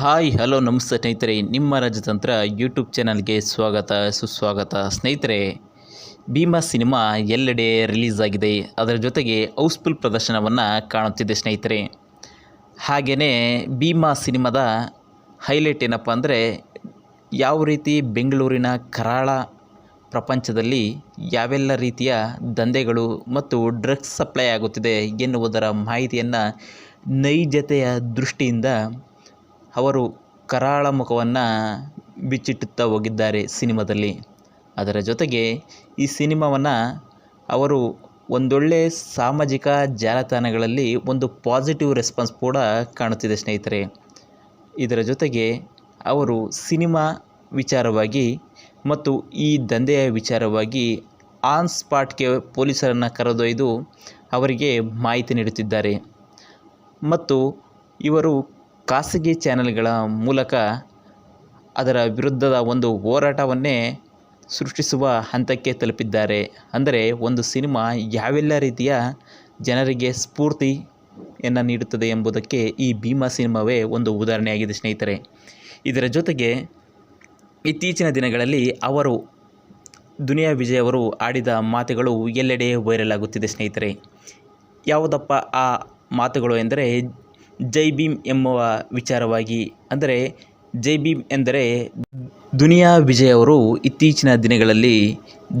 Hi, hello, ನಮಸ್ತೆ ಸ್ನೇಹಿತರೆ. ನಿಮ್ಮ ರಾಜತಂತ್ರ ಯೂಟ್ಯೂಬ್ ಚಾನಲ್ಗೆ ಸ್ವಾಗತ, ಸುಸ್ವಾಗತ. ಸ್ನೇಹಿತರೆ, ಭೀಮಾ ಸಿನಿಮಾ ಎಲ್ಲೆಡೆ ರಿಲೀಸ್ ಆಗಿದೆ. ಅದರ ಜೊತೆಗೆ ಹೌಸ್ಫುಲ್ ಪ್ರದರ್ಶನವನ್ನು ಕಾಣುತ್ತಿದೆ ಸ್ನೇಹಿತರೆ. ಹಾಗೆಯೇ ಭೀಮಾ ಸಿನಿಮಾದ ಹೈಲೈಟ್ ಏನಪ್ಪ ಅಂದರೆ, ಯಾವ ರೀತಿ ಬೆಂಗಳೂರಿನ ಕರಾಳ ಪ್ರಪಂಚದಲ್ಲಿ ಯಾವೆಲ್ಲ ರೀತಿಯ ದಂಧೆಗಳು ಮತ್ತು ಡ್ರಗ್ಸ್ ಸಪ್ಲೈ ಆಗುತ್ತಿದೆ ಎನ್ನುವುದರ ಮಾಹಿತಿಯನ್ನು ನೈಜತೆಯ ದೃಷ್ಟಿಯಿಂದ ಅವರು ಕರಾಳ ಮುಖವನ್ನು ಬಿಚ್ಚಿಟ್ಟುತ್ತಾ ಹೋಗಿದ್ದಾರೆ ಸಿನಿಮಾದಲ್ಲಿ. ಅದರ ಜೊತೆಗೆ ಈ ಸಿನಿಮಾವನ್ನು ಅವರು ಒಂದೊಳ್ಳೆ ಸಾಮಾಜಿಕ ಜಾಲತಾಣಗಳಲ್ಲಿ ಒಂದು ಪಾಸಿಟಿವ್ ರೆಸ್ಪಾನ್ಸ್ ಕೂಡ ಕಾಣುತ್ತಿದೆ ಸ್ನೇಹಿತರೆ. ಇದರ ಜೊತೆಗೆ ಅವರು ಸಿನಿಮಾ ವಿಚಾರವಾಗಿ ಮತ್ತು ಈ ದಂಧೆಯ ವಿಚಾರವಾಗಿ ಆನ್ ಸ್ಪಾಟ್ಗೆ ಪೊಲೀಸರನ್ನು ಕರೆದೊಯ್ದು ಅವರಿಗೆ ಮಾಹಿತಿ ನೀಡುತ್ತಿದ್ದಾರೆ. ಮತ್ತು ಇವರು ಖಾಸಗಿ ಚಾನೆಲ್ಗಳ ಮೂಲಕ ಅದರ ವಿರುದ್ಧದ ಒಂದು ಹೋರಾಟವನ್ನೇ ಸೃಷ್ಟಿಸುವ ಹಂತಕ್ಕೆ ತಲುಪಿದ್ದಾರೆ. ಅಂದರೆ ಒಂದು ಸಿನಿಮಾ ಯಾವೆಲ್ಲ ರೀತಿಯ ಜನರಿಗೆ ಸ್ಫೂರ್ತಿಯನ್ನು ನೀಡುತ್ತದೆ ಎಂಬುದಕ್ಕೆ ಈ ಭೀಮಾ ಸಿನಿಮಾವೇ ಒಂದು ಉದಾಹರಣೆಯಾಗಿದೆ ಸ್ನೇಹಿತರೆ. ಇದರ ಜೊತೆಗೆ ಇತ್ತೀಚಿನ ದಿನಗಳಲ್ಲಿ ಅವರು, ದುನಿಯಾ ವಿಜಯ್ ಅವರು ಆಡಿದ ಮಾತುಗಳು ಎಲ್ಲೆಡೆ ವೈರಲ್ ಆಗುತ್ತಿದೆ ಸ್ನೇಹಿತರೆ. ಯಾವುದಪ್ಪ ಆ ಮಾತುಗಳು ಎಂದರೆ ಜೈ ಭೀಮ್ ಎಂಬುವ ವಿಚಾರವಾಗಿ, ಅಂದರೆ ಜೈ ಭೀಮ್ ಎಂದರೆ ದುನಿಯಾ ವಿಜಯ್ ಅವರು ಇತ್ತೀಚಿನ ದಿನಗಳಲ್ಲಿ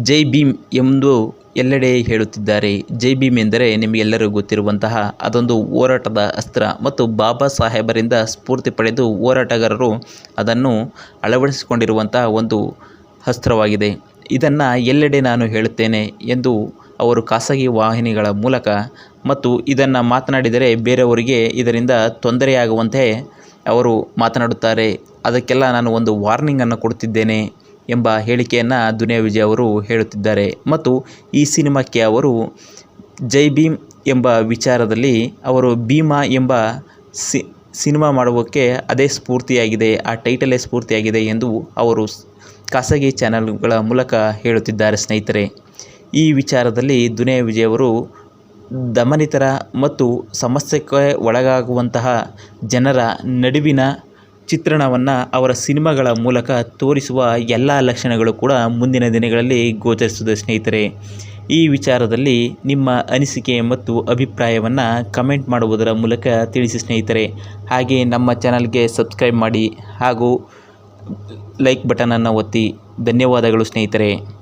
ಜೈ ಭೀಮ್ ಎಂದು ಎಲ್ಲೆಡೆ ಹೇಳುತ್ತಿದ್ದಾರೆ. ಜೈ ಭೀಮ್ ಎಂದರೆ ನಿಮಗೆಲ್ಲರಿಗೂ ಗೊತ್ತಿರುವಂತಹ ಅದೊಂದು ಹೋರಾಟದ ಅಸ್ತ್ರ ಮತ್ತು ಬಾಬಾ ಸಾಹೇಬರಿಂದ ಸ್ಫೂರ್ತಿ ಪಡೆದು ಹೋರಾಟಗಾರರು ಅದನ್ನು ಅಳವಡಿಸಿಕೊಂಡಿರುವಂತಹ ಒಂದು ಅಸ್ತ್ರವಾಗಿದೆ. ಇದನ್ನು ಎಲ್ಲೆಡೆ ನಾನು ಹೇಳುತ್ತೇನೆ ಎಂದು ಅವರು ಖಾಸಗಿ ವಾಹಿನಿಗಳ ಮೂಲಕ ಮತ್ತು ಇದನ್ನು ಮಾತನಾಡಿದರೆ ಬೇರೆಯವರಿಗೆ ಇದರಿಂದ ತೊಂದರೆಯಾಗುವಂತೆ ಅವರು ಮಾತನಾಡುತ್ತಾರೆ. ಅದಕ್ಕೆಲ್ಲ ನಾನು ಒಂದು ವಾರ್ನಿಂಗನ್ನು ಕೊಡುತ್ತಿದ್ದೇನೆ ಎಂಬ ಹೇಳಿಕೆಯನ್ನು ದುನಿಯಾ ವಿಜಯ್ ಅವರು ಹೇಳುತ್ತಿದ್ದಾರೆ. ಮತ್ತು ಈ ಸಿನಿಮಾಕ್ಕೆ ಅವರು ಜೈ ಭೀಮ್ ಎಂಬ ವಿಚಾರದಲ್ಲಿ ಅವರು ಭೀಮಾ ಎಂಬ ಸಿನಿಮಾ ಮಾಡುವಕ್ಕೆ ಅದೇ ಸ್ಫೂರ್ತಿಯಾಗಿದೆ, ಆ ಟೈಟಲೇ ಸ್ಫೂರ್ತಿಯಾಗಿದೆ ಎಂದು ಅವರು ಖಾಸಗಿ ಚಾನೆಲ್ಗಳ ಮೂಲಕ ಹೇಳುತ್ತಿದ್ದಾರೆ ಸ್ನೇಹಿತರೆ. ಈ ವಿಚಾರದಲ್ಲಿ ದುನಿಯಾ ವಿಜಯ್ ಅವರು ದಮನಿತರ ಮತ್ತು ಸಮಸ್ಯೆಗೆ ಒಳಗಾಗುವಂತಹ ಜನರ ನಡುವಿನ ಚಿತ್ರಣವನ್ನು ಅವರ ಸಿನಿಮಾಗಳ ಮೂಲಕ ತೋರಿಸುವ ಎಲ್ಲ ಲಕ್ಷಣಗಳು ಕೂಡ ಮುಂದಿನ ದಿನಗಳಲ್ಲಿ ಗೋಚರಿಸುತ್ತದೆ, ಸ್ನೇಹಿತರೆ. ಈ ವಿಚಾರದಲ್ಲಿ ನಿಮ್ಮ ಅನಿಸಿಕೆ ಮತ್ತು ಅಭಿಪ್ರಾಯವನ್ನು ಕಮೆಂಟ್ ಮಾಡುವುದರ ಮೂಲಕ ತಿಳಿಸಿ, ಸ್ನೇಹಿತರೆ. ಹಾಗೆ ನಮ್ಮ ಚಾನಲ್ಗೆ ಸಬ್ಸ್ಕ್ರೈಬ್ ಮಾಡಿ ಹಾಗೂ ಲೈಕ್ ಬಟನನ್ನು ಒತ್ತಿ. ಧನ್ಯವಾದಗಳು, ಸ್ನೇಹಿತರೆ.